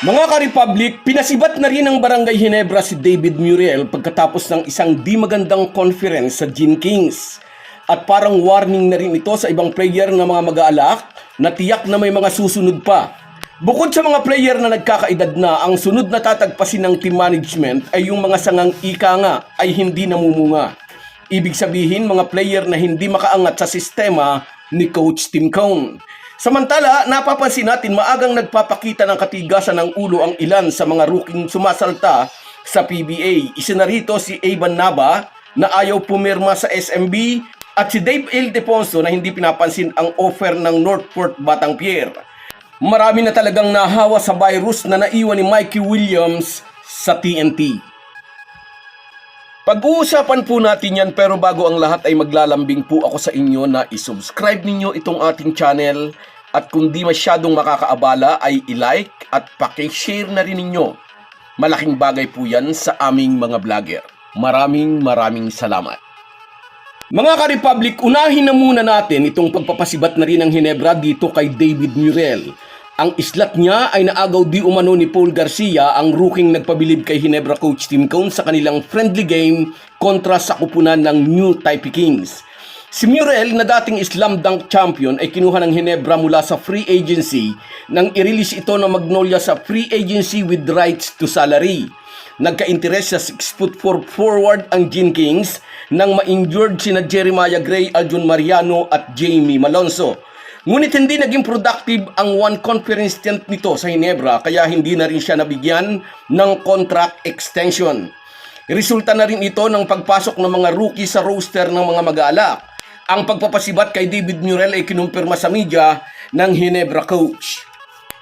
Mga ka-Republic, pinasibat na rin ng Barangay Hinebra si David Muriel pagkatapos ng isang di magandang conference sa Gin Kings. At parang warning na rin ito sa ibang player na mga mag-aalak na tiyak na may mga susunod pa. Bukod sa mga player na nagkakaedad na, ang sunod na tatagpasin ng team management ay yung mga sangang ika nga ay hindi namumunga. Ibig sabihin mga player na hindi makaangat sa sistema ni Coach Tim Cone. Samantala, napapansin natin maagang nagpapakita ng katigasan ng ulo ang ilan sa mga rookie sumasalta sa PBA. Isa na rito si Evan Nava na ayaw pumirma sa SMB at si Dave Ildefonso na hindi pinapansin ang offer ng Northport Batang Pier. Marami na talagang nahawa sa virus na naiwan ni Mikey Williams sa TNT. Pag-uusapan po natin yan pero bago ang lahat ay maglalambing po ako sa inyo na isubscribe ninyo itong ating channel at kung di masyadong makakaabala ay i-like at pakishare na rin ninyo. Malaking bagay po yan sa aming mga vlogger. Maraming maraming salamat. Mga ka-Republic, unahin na muna natin itong pagpapasibat na rin ng Hinebra dito kay David Murel. Ang islat niya ay naagaw di umano ni Paul Garcia, ang rookie nagpabilib kay Hinebra coach Tim Cone sa kanilang friendly game kontra sa kupunan ng New Taipei Kings. Si Murel na dating slam dunk champion ay kinuha ng Hinebra mula sa free agency nang i-release ito ng Magnolia sa free agency with rights to salary. Nagka-interes sa 6 foot 4 forward ang Gin Kings nang ma-injured sina Jeremiah Gray, Aljun Mariano at Jamie Malonzo. Ngunit hindi naging productive ang one conference stint nito sa Hinebra kaya hindi na rin siya nabigyan ng contract extension. Resulta na rin ito ng pagpasok ng mga rookie sa roster ng mga mag-aalak. Ang pagpapasibat kay David Murel ay kinumpirma sa media ng Hinebra coach.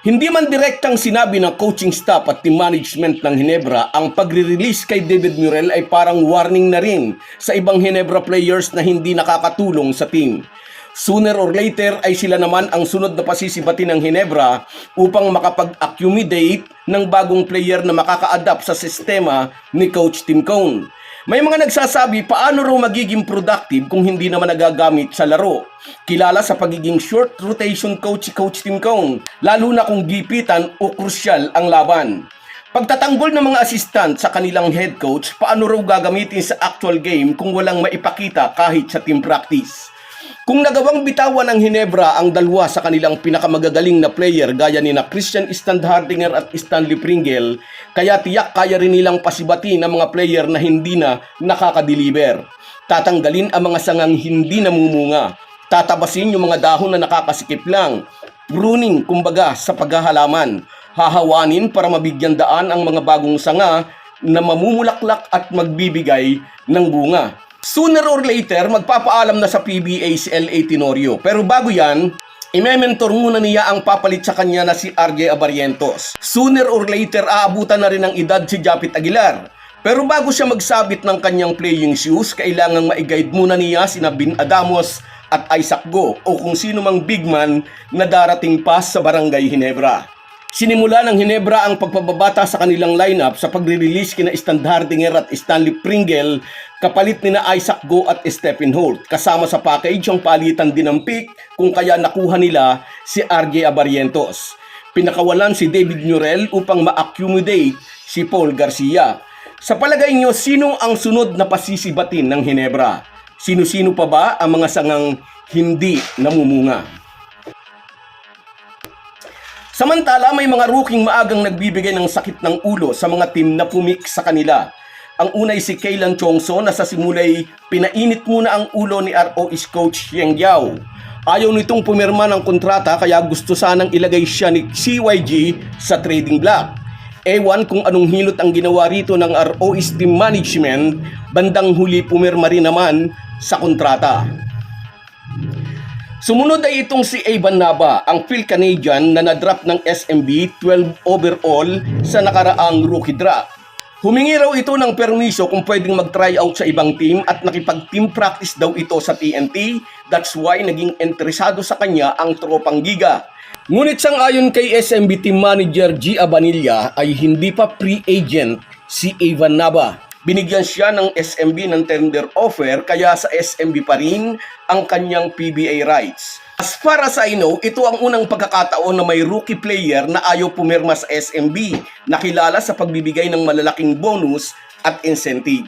Hindi man direktang sinabi ng coaching staff at team management ng Hinebra, ang pagre-release kay David Murel ay parang warning na rin sa ibang Hinebra players na hindi nakakatulong sa team. Sooner or later ay sila naman ang sunod na pasisibatin ng Hinebra upang makapag-accumulate ng bagong player na makaka-adapt sa sistema ni Coach Tim Cone. May mga nagsasabi paano raw magiging productive kung hindi naman nagagamit sa laro. Kilala sa pagiging short rotation coach si Coach Tim Cone, lalo na kung gipitan o krusyal ang laban. Pagtatanggol ng mga assistant sa kanilang head coach, paano raw gagamitin sa actual game kung walang maipakita kahit sa team practice. Kung nagawang bitawan ng Hinebra ang dalawa sa kanilang pinakamagagaling na player gaya ni na Christian Standhardinger at Stanley Pringle, kaya tiyak kaya rin nilang pasibati ng mga player na hindi na nakakadeliver. Tatanggalin ang mga sangang hindi namumunga. Tatabasin yung mga dahon na nakakasikip lang. Pruning, kumbaga, sa paghahalaman. Hahawanin para mabigyan daan ang mga bagong sanga na mamumulaklak at magbibigay ng bunga. Sooner or later, magpapaalam na sa PBA si L.A. Tenorio. Pero bago yan, Imementor muna niya ang papalit sa kanya na si RJ Abarientos. Sooner or later, aabutan na rin ng edad si Japit Aguilar. Pero bago siya magsabit ng kanyang playing shoes, kailangang ma-guide muna niya sina Bin Adamos at Isaac Go o kung sino mang big man na darating pa sa Barangay Hinebra. Sinimula ng Hinebra ang pagpababata sa kanilang lineup sa pagre-release kina Standhardinger at Stanley Pringle kapalit ni na Isaac Go at Stephen Holt. Kasama sa package ang palitan din ng pick kung kaya nakuha nila si RJ Abarientos. Pinakawalan si David Murel upang ma-accumulate si Paul Garcia. Sa palagay nyo, sino ang sunod na pasisibatin ng Hinebra? Sino-sino pa ba ang mga sangang hindi namumunga? Samantala, may mga rookie maagang nagbibigay ng sakit ng ulo sa mga team na pumik sa kanila. Ang una ay si Kaylan Chongso na sa simulay pinainit muna ang ulo ni ROH coach Yang Yao. Ayaw nitong pumirma ng kontrata kaya gusto sanang ilagay siya ni CYG sa trading block. Ewan kung anong hilot ang ginawa rito ng ROH team management, bandang huli pumirma rin naman sa kontrata. Sumunod ay itong si Evan Nava, ang Phil Canadian na na-drop ng SMB 12 overall sa nakaraang rookie draft. Humingi raw ito ng permiso kung pwedeng mag-try out sa ibang team at nakipag-team practice daw ito sa TNT. That's why naging interesado sa kanya ang tropang giga. Ngunit sang ayon kay SMB team manager G. Abanilla ay hindi pa free agent si Evan Nava. Binigyan siya ng SMB ng tender offer kaya sa SMB pa rin ang kanyang PBA rights. As far as I know, ito ang unang pagkakataon na may rookie player na ayaw pumirma sa SMB, nakilala sa pagbibigay ng malalaking bonus at incentive.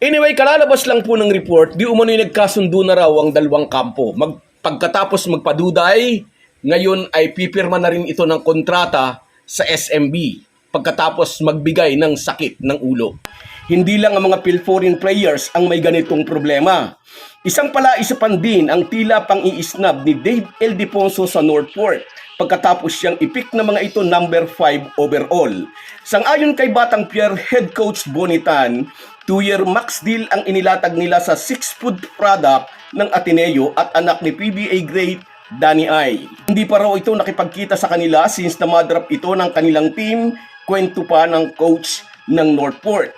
Anyway, kalalabas lang po ng report, di umano'y nagkasundo na raw ang dalawang kampo. Mag, pagkatapos magpaduday, ngayon ay pipirma na rin ito ng kontrata sa SMB pagkatapos magbigay ng sakit ng ulo. Hindi lang ang mga Pilforeign players ang may ganitong problema. Isang pala isa pan din ang tila pang iisnab ni Dave El Deponso sa Northport pagkatapos siyang ipik na mga ito number 5 overall. Sangayon kay Batang Pierre head coach Bonitan, 2-year max deal ang inilatag nila sa 6-food product ng Ateneo at anak ni PBA great Danny Ay. Hindi pa raw ito nakipagkita sa kanila since na-drop ito ng kanilang team, kwento pa ng coach ng Northport.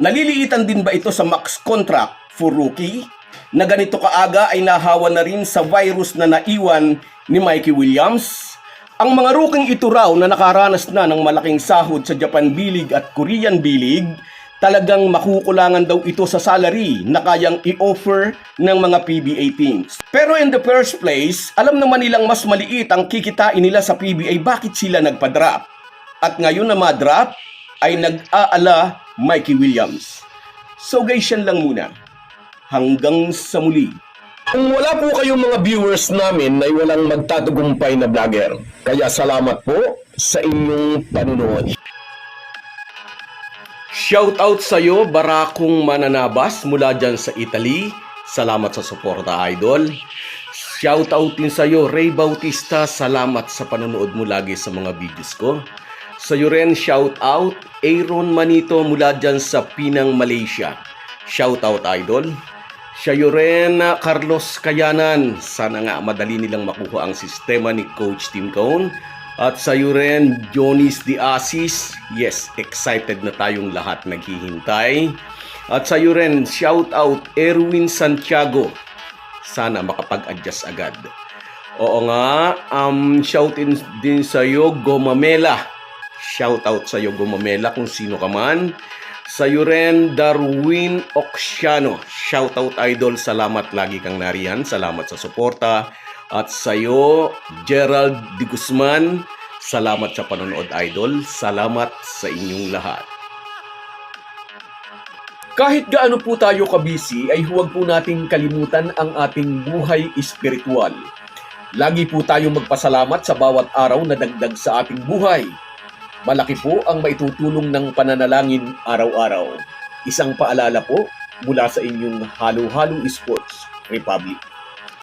Naliliitan din ba ito sa max contract for rookie? Na ganito kaaga ay nahawa na rin sa virus na naiwan ni Mikey Williams? Ang mga rookie ito raw na nakaranas na ng malaking sahod sa Japan B-League at Korean B-League, talagang makukulangan daw ito sa salary na kayang i-offer ng mga PBA teams. Pero in the first place, alam naman nilang mas maliit ang kikitain nila sa PBA bakit sila nagpa-drop. At ngayon na ma-drop, ay nag-aala Mikey Williams. So guys, yan lang muna. Hanggang sa muli. Kung wala po kayong mga viewers namin na walang magtatagumpay na vlogger, kaya salamat po sa inyong panunood. Shout out sa iyo, Barakong Mananabas mula dyan sa Italy. Salamat sa suporta, idol. Shout out din sa iyo, Ray Bautista. Salamat sa panonood mo lagi sa mga videos ko. Sa iyo rin, shout out, Aaron Manito mula dyan sa Pinang, Malaysia. Shout out, idol. Siya yun rin, Carlos Kayanan. Sana nga madali nilang makuha ang sistema ni Coach Tim Cone. At sa iyo rin, Jonis Di Asis. Yes, excited na tayong lahat naghihintay. At sa iyo rin, shout out Erwin Santiago. Sana makapag-adjust agad. Oo nga, um, shout in din sa iyo, Gomamela. Shout out sa iyo, Gomamela, kung sino ka man. Sa iyo rin, Darwin Oxiano. Shout out idol, salamat lagi kang nariyan. Salamat sa suporta. At sa iyo, Gerald Di Guzman. Salamat sa panonood idol. Salamat sa inyong lahat. Kahit gaano po tayo kabisi ay huwag po nating kalimutan ang ating buhay espiritual. Lagi po tayong magpasalamat sa bawat araw na dagdag sa ating buhay. Malaki po ang maitutulong ng pananalangin araw-araw. Isang paalala po mula sa inyong Halo Halo Sports Republic.